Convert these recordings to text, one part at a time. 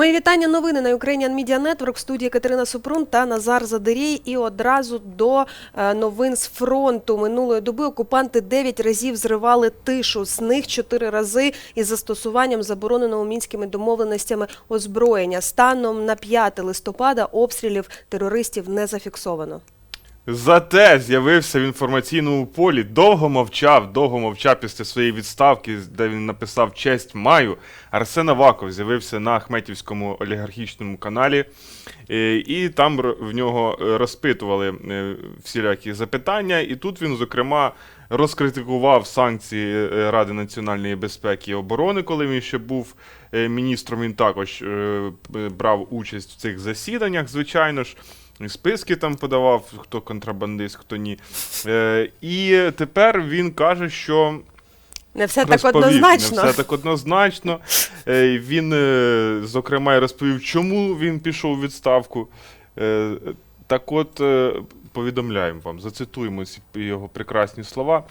Мої вітання. Новини на Ukrainian Media Network. В студії Катерина Супрун та Назар Задирій. І одразу до е, новин з фронту минулої доби окупанти 9 разів зривали тишу. З них 4 рази із застосуванням забороненого мінськими домовленостями озброєння. Станом на 5 листопада обстрілів терористів не зафіксовано. Зате з'явився в інформаційному полі, довго мовчав, довго мовчав після своєї відставки, де він написав честь маю. Арсен Аваков з'явився на Ахметівському олігархічному каналі, е, і там в нього е, розпитували е, всілякі запитання. І тут він, зокрема, розкритикував санкції е, Ради національної безпеки і оборони, коли він ще був е, міністром. Він також е, брав участь в цих засіданнях, звичайно ж. Списки там подавав, хто контрабандист, хто ні. Е, і тепер він каже, що Не все так однозначно. Не все так однозначно. Е, він, е, зокрема, розповів, чому він пішов у відставку. Е, так от, е, повідомляємо вам, зацитуємо ці його прекрасні слова.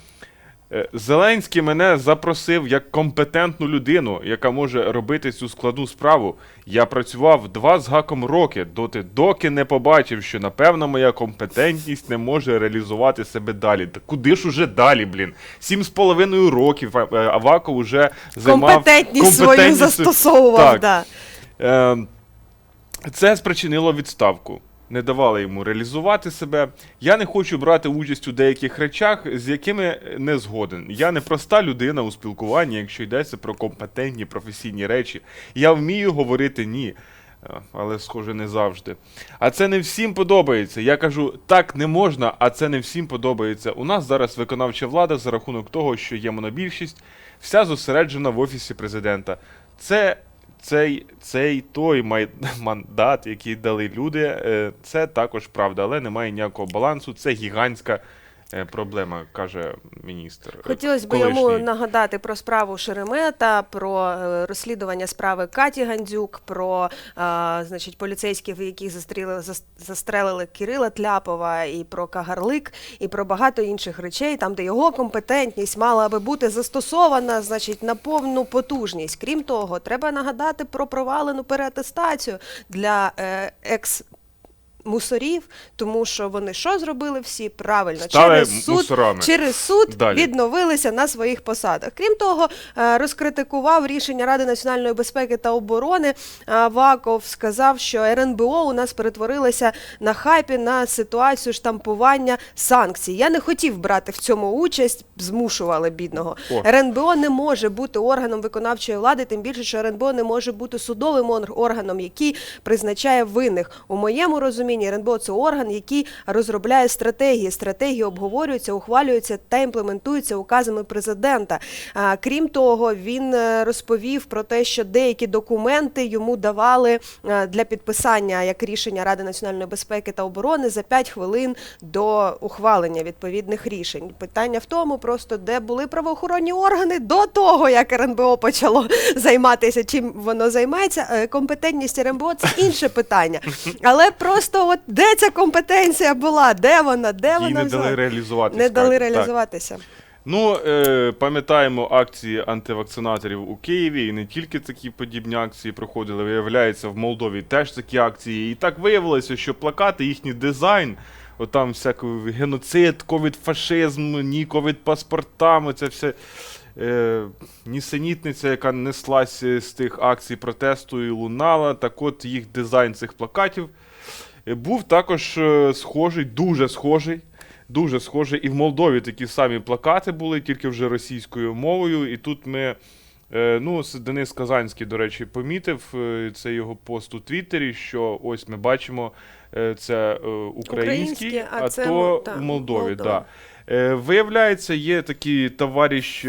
Е, Зеленський мене запросив як компетентну людину, яка може робити цю складну справу. Я працював два з гаком роки, доти, доки не побачив, що напевно моя компетентність не може реалізувати себе далі. Та куди ж уже далі, блін? Сім з половиною років е, Аваков уже займав Компетентність свою застосовував. Так. Да. Е, Це спричинило відставку. Не давали йому реалізувати себе. Я не хочу брати участь у деяких речах, з якими не згоден. Я не проста людина у спілкуванні, якщо йдеться про компетентні професійні речі. Я вмію говорити ні. Е, Але, схоже, не завжди. А це не всім подобається. Я кажу, так не можна, а це не всім подобається. У нас зараз виконавча влада за рахунок того, що є монобільшість, вся зосереджена в офісі президента. Це цей, цей той май- мандат, який дали люди, е, це також правда, але немає ніякого балансу. Це гігантська проблема, каже міністр. е, Хотілося б йому нагадати про справу Шеремета, про е, розслідування справи Каті Гандзюк, про е, значить, поліцейських, яких застрілили, зас- застрелили Кирила Тляпова, і про Кагарлик, і про багато інших речей, там, де його компетентність мала би бути застосована значить, на повну потужність. Крім того, треба нагадати про провалену переатестацію для е, екс. Мусорів, тому що вони що зробили всі правильно Стали через суд, мусорами. через суд Далі. відновилися на своїх посадах. Крім того, е, розкритикував рішення Ради національної безпеки та оборони. Ваков сказав, що РНБО у нас перетворилося на хайпі на ситуацію штампування санкцій. Я не хотів брати в цьому участь, змушували бідного. О. РНБО не може бути органом виконавчої влади, тим більше, що РНБО не може бути судовим органом, який призначає винних. У моєму розумінні РНБО це орган, який розробляє стратегії. Стратегії обговорюються, ухвалюються та імплементуються указами президента. Крім того, він е, розповів про те, що деякі документи йому давали е, для підписання як рішення Ради національної безпеки та оборони за 5 хвилин до ухвалення відповідних рішень. Питання в тому, просто де були правоохоронні органи до того, як РНБО почало займатися, чим воно займається. Е, Компетентність РНБО це інше питання. Але просто от де ця компетенція була? Де вона? Де Їй вона не дали взяла? реалізувати. не дали реалізуватися. Ну, е, пам'ятаємо акції антивакцинаторів у Києві, і не тільки такі подібні акції проходили. Виявляється, в Молдові теж такі акції. І так виявилося, що плакати, їхній дизайн, отам всякий геноцид, ковід-фашизм, ні ковід-паспортами, це все. Е, нісенітниця, яка неслась з тих акцій протесту і лунала. Так от їх дизайн цих плакатів був також е, схожий, дуже схожий. Дуже схожий. І в Молдові такі самі плакати були, тільки вже російською мовою. І тут ми. е, Ну, Денис Казанський, до речі, помітив е, це його пост у Твіттері, що ось ми бачимо це український, а а це то та, в Молдові. Молдова. Да. Виявляється, є такий товариш,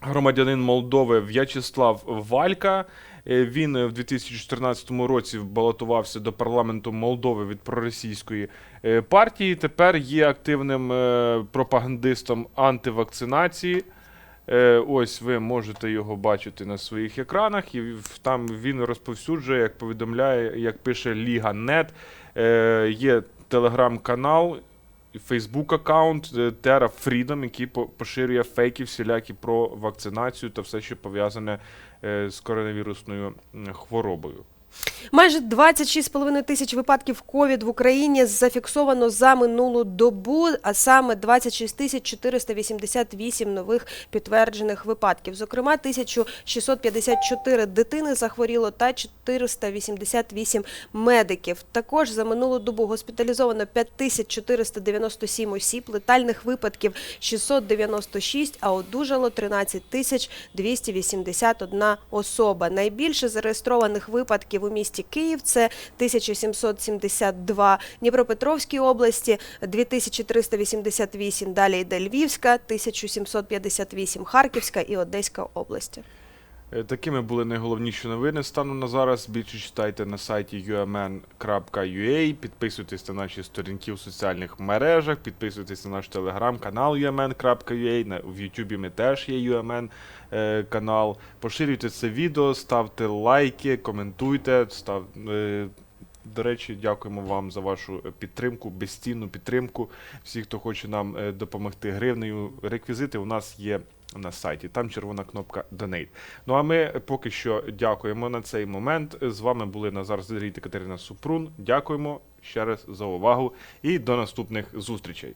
громадянин Молдови В'ячеслав Валька. Е, Він е, в 2014 році балотувався до парламенту Молдови від проросійської е, партії. Тепер є активним пропагандистом антивакцинації. Ось ви можете його бачити на своїх екранах, і там він розповсюджує, як повідомляє, як пише Ліга Нет. Е, Є телеграм-канал Facebook аккаунт е, Terra Freedom, який по- поширює фейки всілякі про вакцинацію та все, що пов'язане е, з коронавірусною хворобою. Майже 26,5 тисяч випадків ковід в Україні зафіксовано за минулу добу, а саме 26 тисяч 488 нових підтверджених випадків. Зокрема, 1654 дитини захворіло та 488 медиків. Також за минулу добу госпіталізовано 5497 осіб, летальних випадків 696, а одужало 13 тисяч 281 особа. Найбільше зареєстрованих випадків у місті Київ це 1772, Дніпропетровській області 2388, далі йде Львівська, 1758, Харківська і Одеська області. Е, Такими були найголовніші новини станом на зараз. Більше читайте на сайті umn.ua, підписуйтесь на наші сторінки в соціальних мережах, підписуйтесь на наш телеграм-канал umn.ua, в Ютубі ми теж є UMN е, канал. Поширюйте це відео, ставте лайки, коментуйте. Став, е, до речі, дякуємо вам за вашу підтримку, безцінну підтримку. Всі, хто хоче нам допомогти гривнею, реквізити у нас є на сайті. Там червона кнопка Donate. Ну а ми поки що дякуємо на цей момент. З вами були Назар Здрій та Катерина Супрун. Дякуємо ще раз за увагу і до наступних зустрічей.